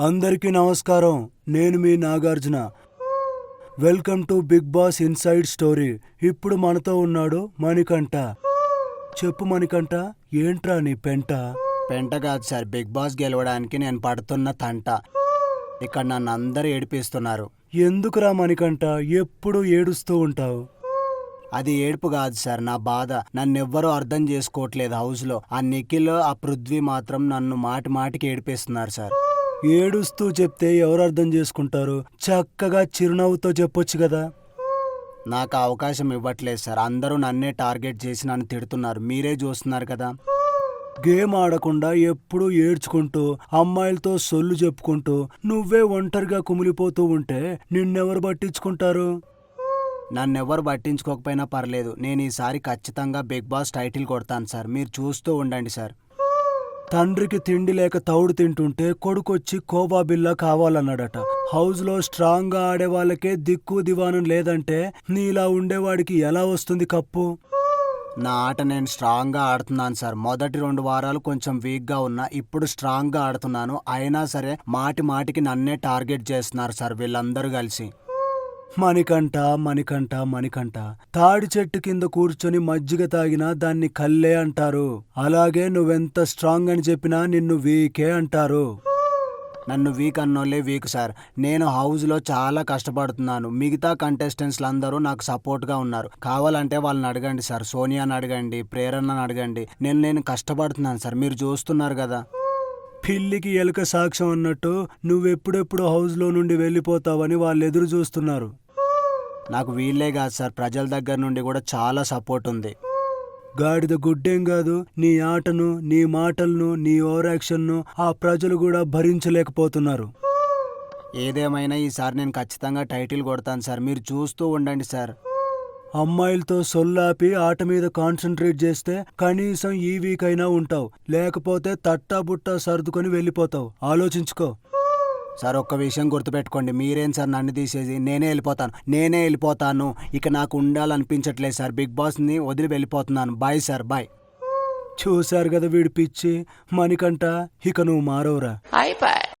అందరికీ నమస్కారం. నేను మీ Nagarjuna. Welcome to Bigg Boss inside story. ఇప్పుడు మనతో ఉన్నాడు మణికంఠ. చెప్పు మణికంఠ ఏంట్రా నీ పెంట? పెంట కాదు సార్ బిగ్ బాస్ గెలవడానికి నేను పడుతున్న తంట. ఇక్కడ నన్ను అందరూ ఏడిపిస్తున్నారు. ఎందుకురా మణికంఠ ఎప్పుడు ఏడుస్తూ ఉంటావు? అది ఏడుపు కాదు సార్ నా బాధ. నన్ను ఎవ్వరూ అర్థం చేసుకోవట్లేదు హౌస్లో. ఆ నిఖిల్ ఆ పృథ్వీ మాత్రం నన్ను మాటి మాటికి ఏడిపిస్తున్నారు సార్. ఏడుస్తూ చెప్తే ఎవరు అర్థం చేసుకుంటారు? చక్కగా చిరునవ్వుతో చెప్పొచ్చు కదా. నాకు అవకాశం ఇవ్వట్లేదు సార్. అందరూ నన్నే టార్గెట్ చేసి నన్ను తిడుతున్నారు. మీరే చూస్తున్నారు కదా. గేమ్ ఆడకుండా ఎప్పుడూ ఏడ్చుకుంటూ అమ్మాయిలతో సొల్లు చెప్పుకుంటూ నువ్వే ఒంటరిగా కుమిలిపోతూ ఉంటే నిన్నెవరు పట్టించుకుంటారు? నన్ను ఎవరు పట్టించుకోకపోయినా పర్లేదు. నేను ఈసారి ఖచ్చితంగా బిగ్ బాస్ టైటిల్ కొడతాను సార్. మీరు చూస్తూ ఉండండి సార్. తండ్రికి తిండి లేక తౌడు తింటుంటే కొడుకొచ్చి కోబా బిల్లా కావాలన్నాడట. హౌస్లో స్ట్రాంగ్గా ఆడే వాళ్ళకే దిక్కు దివానం లేదంటే నీలా ఉండేవాడికి ఎలా వస్తుంది కప్పు? నా ఆట నేను స్ట్రాంగ్గా ఆడుతున్నాను సార్. మొదటి రెండు వారాలు కొంచెం వీక్గా ఉన్నా ఇప్పుడు స్ట్రాంగ్గా ఆడుతున్నాను. అయినా సరే మాటి మాటికి నన్నే టార్గెట్ చేస్తున్నారు సార్ వీళ్ళందరూ కలిసి. మణికంఠ మణికంఠ మణికంఠ. తాడి చెట్టు కింద కూర్చొని మజ్జిగ తాగినా దాన్ని కల్లే అంటారు. అలాగే నువ్వెంత స్ట్రాంగ్ అని చెప్పినా నిన్ను వీకే అంటారు. నన్ను వీక్ అన్నోళ్ళే వీక్ సార్. నేను హౌస్లో చాలా కష్టపడుతున్నాను. మిగతా కంటెస్టెంట్స్లు అందరూ నాకు సపోర్ట్గా ఉన్నారు. కావాలంటే వాళ్ళని అడగండి సార్. సోనియాని అడగండి ప్రేరణను అడగండి. నేను నేను కష్టపడుతున్నాను సార్. మీరు చూస్తున్నారు కదా. పిల్లికి ఎలుక సాక్ష్యం అన్నట్టు నువ్వెప్పుడెప్పుడు హౌస్లో నుండి వెళ్ళిపోతావని వాళ్ళు ఎదురు చూస్తున్నారు. నాకు వీళ్ళే కాదు సార్ ప్రజల దగ్గర నుండి కూడా చాలా సపోర్ట్ ఉంది. గాడిద గుడ్డేం కాదు నీ ఆటను నీ మాటలను నీ ఓవర్ యాక్షన్ను ఆ ప్రజలు కూడా భరించలేకపోతున్నారు. ఏదేమైనా ఈసారి నేను ఖచ్చితంగా టైటిల్ కొడతాను సార్ మీరు చూస్తూ ఉండండి సార్. అమ్మాయిలతో సొల్లాపి ఆట మీద కాన్సన్ట్రేట్ చేస్తే కనీసం ఈ వీక్ అయినా ఉంటావు. లేకపోతే తట్టా బుట్టా సర్దుకొని వెళ్ళిపోతావు. ఆలోచించుకో. సార్ ఒక్క విషయం గుర్తుపెట్టుకోండి. మీరేం సార్ నన్ను తీసేది నేనే వెళ్ళిపోతాను. నేనే వెళ్ళిపోతాను. ఇక నాకు ఉండాలనిపించట్లేదు సార్. బిగ్ బాస్ని వదిలి వెళ్ళిపోతున్నాను. Bye sir bye. చూశారు కదా వీడి పిచ్చి మణికంట ఇక నువ్వు మారవురా.